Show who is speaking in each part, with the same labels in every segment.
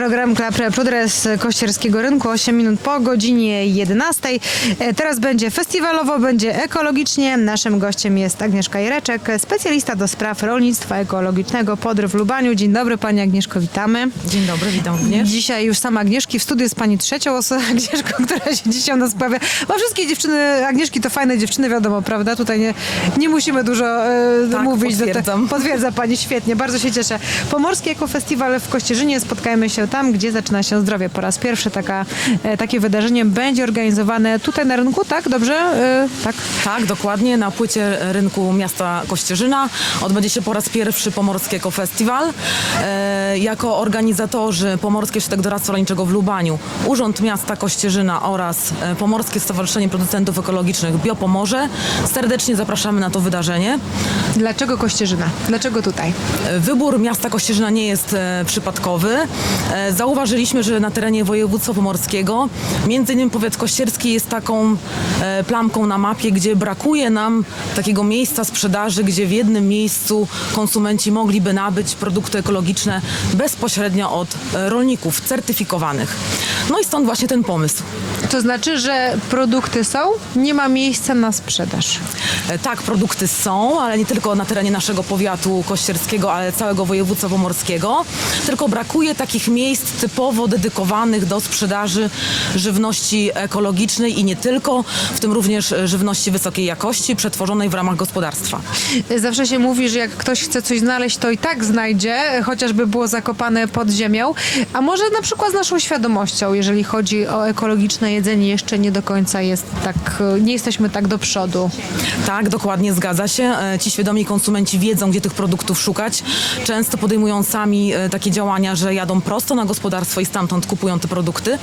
Speaker 1: Program Klapre Pludre z Kościerskiego Rynku, 8 minut po godzinie 11. E, Teraz będzie festiwalowo, będzie ekologicznie. Naszym gościem jest Agnieszka Jereczek, specjalista do spraw rolnictwa ekologicznego Podry w Lubaniu. Dzień dobry Pani Agnieszko, witamy.
Speaker 2: Dzień dobry, witam również.
Speaker 1: Dzisiaj już sama Agnieszki w studiu jest Pani trzecią osobą, Agnieszką, która się dzisiaj u nas pojawia. Bo wszystkie dziewczyny, Agnieszki to fajne dziewczyny, wiadomo, prawda? Tutaj nie, nie musimy dużo e,
Speaker 2: Tak,
Speaker 1: mówić. do te-
Speaker 2: potwierdzam.
Speaker 1: Potwierdza Pani, świetnie, bardzo się cieszę. Pomorski Ekofestiwal w Kościerzynie, spotkajmy się tam, gdzie zaczyna się zdrowie. Po raz pierwszy taka, e, takie wydarzenie będzie organizowane tutaj na rynku, tak? Dobrze? E, tak.
Speaker 2: Tak, dokładnie, na płycie rynku miasta Kościerzyna odbędzie się po raz pierwszy Pomorski Ekofestiwal. E, jako organizatorzy Pomorskie Szczytek Doradztwa Rolniczego w Lubaniu, Urząd Miasta Kościerzyna oraz Pomorskie Stowarzyszenie Producentów Ekologicznych Biopomorze serdecznie zapraszamy na to wydarzenie.
Speaker 1: Dlaczego Kościerzyna? Dlaczego tutaj?
Speaker 2: Wybór miasta Kościerzyna nie jest przypadkowy. E, zauważyliśmy, że na terenie województwa pomorskiego, między innymi powiat kościerski jest taką e, plamką na mapie, gdzie brakuje nam takiego miejsca sprzedaży, gdzie w jednym miejscu konsumenci mogliby nabyć produkty ekologiczne bezpośrednio od e, rolników certyfikowanych. No i stąd właśnie ten pomysł.
Speaker 1: To znaczy, że produkty są, nie ma miejsca na sprzedaż.
Speaker 2: E, Tak, produkty są, ale nie tylko na terenie naszego powiatu kościerskiego, ale całego województwa pomorskiego. Tylko brakuje takich miejsc typowo dedykowanych do sprzedaży żywności ekologicznej i nie tylko, w tym również żywności wysokiej jakości, przetworzonej w ramach gospodarstwa.
Speaker 1: Zawsze się mówi, że jak ktoś chce coś znaleźć, to i tak znajdzie, chociażby było zakopane pod ziemią. A może na przykład z naszą świadomością, jeżeli chodzi o ekologiczne jedzenie, jeszcze nie do końca jest tak, nie jesteśmy tak do przodu.
Speaker 2: Tak, dokładnie zgadza się. E, Ci świadomi konsumenci wiedzą, gdzie tych produktów szukać. Często podejmują sami e, takie działania, że jadą prosto na gospodarstwo i stamtąd kupują te produkty.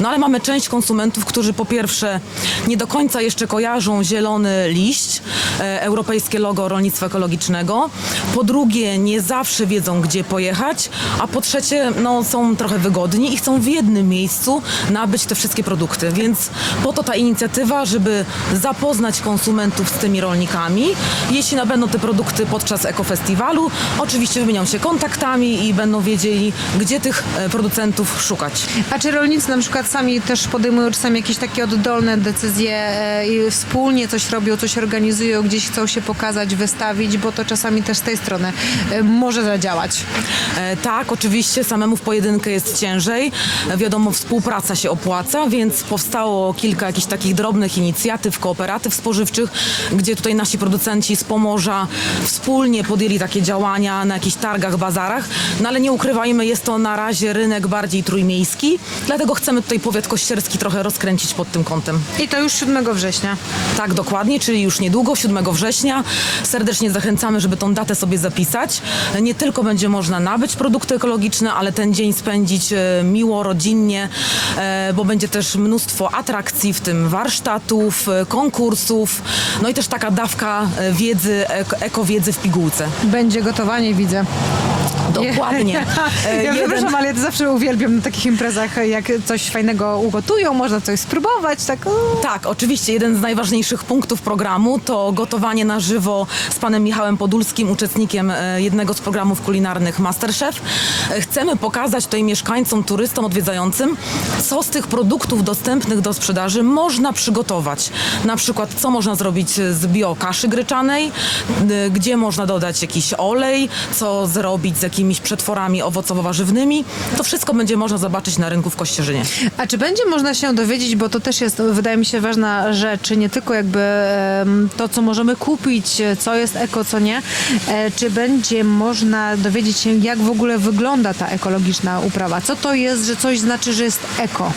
Speaker 2: No ale mamy część konsumentów, którzy po pierwsze nie do końca jeszcze kojarzą zielony liść, e, europejskie logo rolnictwa ekologicznego. Po drugie, nie zawsze wiedzą, gdzie pojechać. A po trzecie, no, są trochę wygodni i chcą w jednym miejscu nabyć te wszystkie produkty. Więc po to ta inicjatywa, żeby zapoznać konsumentów z tymi rolnikami. Jeśli nabędą te produkty podczas ekofestiwalu, oczywiście wymienią się kontaktami i będą wiedzieli, gdzie tych e, producentów szukać.
Speaker 1: A czy rolnicy na przykład sami też podejmują czasami jakieś takie oddolne decyzje e, i wspólnie coś robią, coś organizują, gdzieś chcą się pokazać, wystawić, bo to czasami też z tej strony e, może zadziałać.
Speaker 2: Tak, oczywiście samemu w pojedynkę jest ciężej. Wiadomo, współpraca się opłaca, więc powstało kilka jakichś takich drobnych inicjatyw, kooperatyw spożywczych, gdzie tutaj nasi producenci z Pomorza wspólnie podjęli takie działania na jakichś targach, bazarach. No ale nie ukrywajmy, jest to na razie rynek bardziej trójmiejski, dlatego chcemy tutaj powiat kościerski trochę rozkręcić pod tym kątem.
Speaker 1: I to już 7 września.
Speaker 2: Tak, dokładnie, czyli już niedługo, 7 września. Serdecznie zachęcamy, żeby tą datę sobie zapisać. Nie tylko będzie można nabyć produkty ekologiczne, ale ten dzień spędzić e, miło, rodzinnie, bo będzie też mnóstwo atrakcji, w tym warsztatów, e, konkursów, no i też taka dawka e, wiedzy, eko- ekowiedzy w pigułce.
Speaker 1: Będzie gotowanie, widzę.
Speaker 2: Dokładnie. E,
Speaker 1: Ja
Speaker 2: jeden-
Speaker 1: przepraszam, ale ja zawsze uwielbiam na takich imprezach, jak coś fajnego ugotują, można coś spróbować, tak. o.
Speaker 2: Tak, oczywiście. Jeden z najważniejszych punktów programu to gotowanie na żywo z panem Michałem Podulskim, uczestnikiem e, jednego z programów kulinarnych Masterchef. E, Chcemy pokazać tutaj mieszkańcom, turystom odwiedzającym, co z tych produktów dostępnych do sprzedaży można przygotować. Na przykład, co można zrobić z biokaszy gryczanej, y, gdzie można dodać jakiś olej, co zrobić z jakimiś przetworami owocowo-warzywnymi. To wszystko będzie można zobaczyć na rynku w Kościerzynie.
Speaker 1: A czy będzie można się dowiedzieć, bo to też jest, wydaje mi się, ważna rzecz, nie tylko jakby to, co możemy kupić, co jest eko, co nie, e, czy będzie można dowiedzieć się, jak w ogóle wygląda ta ekologiczna uprawa? Co to jest, że coś znaczy, że jest eko?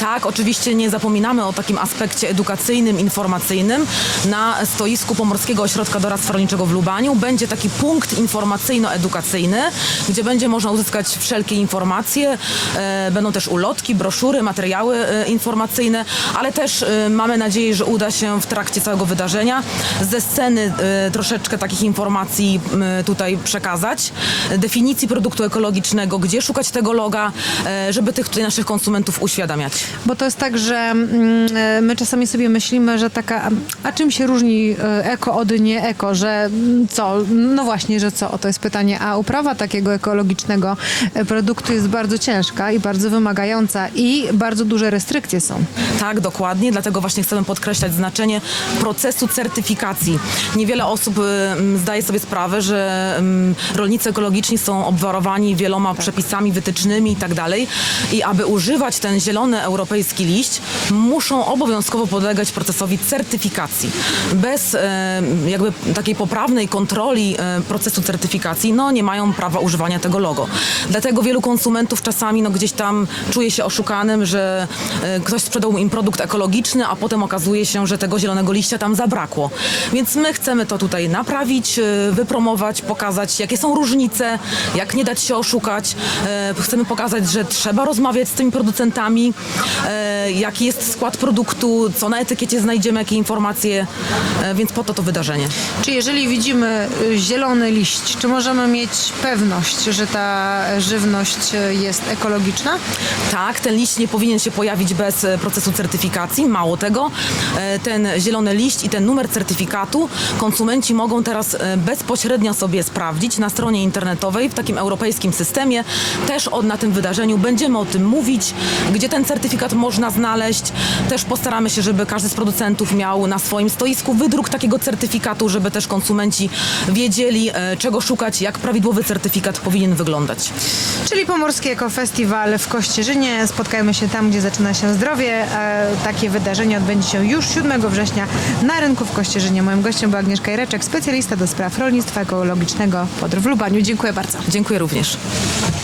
Speaker 2: Tak, oczywiście nie zapominamy o takim aspekcie edukacyjnym, informacyjnym. Na stoisku Pomorskiego Ośrodka Doradztwa Rolniczego w Lubaniu będzie taki punkt informacyjno-edukacyjny, gdzie będzie można uzyskać wszelkie informacje. E, Będą też ulotki, broszury, materiały e, informacyjne, ale też e, mamy nadzieję, że uda się w trakcie całego wydarzenia ze sceny troszeczkę takich informacji tutaj przekazać. Definicji produktu ekologicznego, gdzie szukać tego loga, żeby tych tutaj naszych konsumentów uświadamiać.
Speaker 1: Bo to jest tak, że mm, my czasami sobie myślimy, że taka, a czym się różni eko od nie eko, że mm, co? No właśnie, że co? To jest pytanie. A uprawa takiego ekologicznego e, produktu jest bardzo ciężka i bardzo wymagająca i bardzo duże restrykcje są.
Speaker 2: Tak, dokładnie, dlatego właśnie chcemy podkreślać znaczenie procesu certyfikacji. Niewiele osób zdaje sobie sprawę, że rolnicy ekologiczni są obwarowani wieloma przepisami, wytycznymi i tak dalej i aby używać ten zielony europejski liść, muszą obowiązkowo podlegać procesowi certyfikacji. Bez jakby takiej poprawnej kontroli e, procesu certyfikacji, no nie mają prawa używania tego logo. Dlatego wielu konsumentów czasami no, gdzieś tam czuje się oszukanym, że e, ktoś sprzedał im produkt ekologiczny, a potem okazuje się, że tego zielonego liścia tam zabrakło. Więc my chcemy to tutaj naprawić, e, wypromować, pokazać jakie są różnice, jak nie dać się oszukać. E, Chcemy pokazać, że trzeba rozmawiać z tymi producentami, jaki jest skład produktu, co na etykiecie znajdziemy, jakie informacje, więc po to to wydarzenie.
Speaker 1: Czy jeżeli widzimy y, zielony liść, czy możemy mieć pewność, że ta żywność jest ekologiczna?
Speaker 2: Tak, ten liść nie powinien się pojawić bez e, procesu certyfikacji. Mało tego, e, ten zielony liść i ten numer certyfikatu konsumenci mogą teraz e, bezpośrednio sobie sprawdzić na stronie internetowej w takim europejskim systemie. Też od, na tym wydarzeniu będziemy o tym mówić, gdzie ten certyfikat można znaleźć. Też postaramy się, żeby każdy z producentów miał na swoim stoisku wydruk takiego certyfikatu, żeby też konsumenci wiedzieli, czego szukać, jak prawidłowy certyfikat powinien wyglądać.
Speaker 1: Czyli Pomorski Ekofestiwal w Kościerzynie. Spotkajmy się tam, gdzie zaczyna się zdrowie. E, Takie wydarzenie odbędzie się już 7 września na rynku w Kościerzynie. Moim gościem była Agnieszka Ireczek, specjalista do spraw rolnictwa ekologicznego Podr w Lubaniu. Dziękuję bardzo.
Speaker 2: Dziękuję również.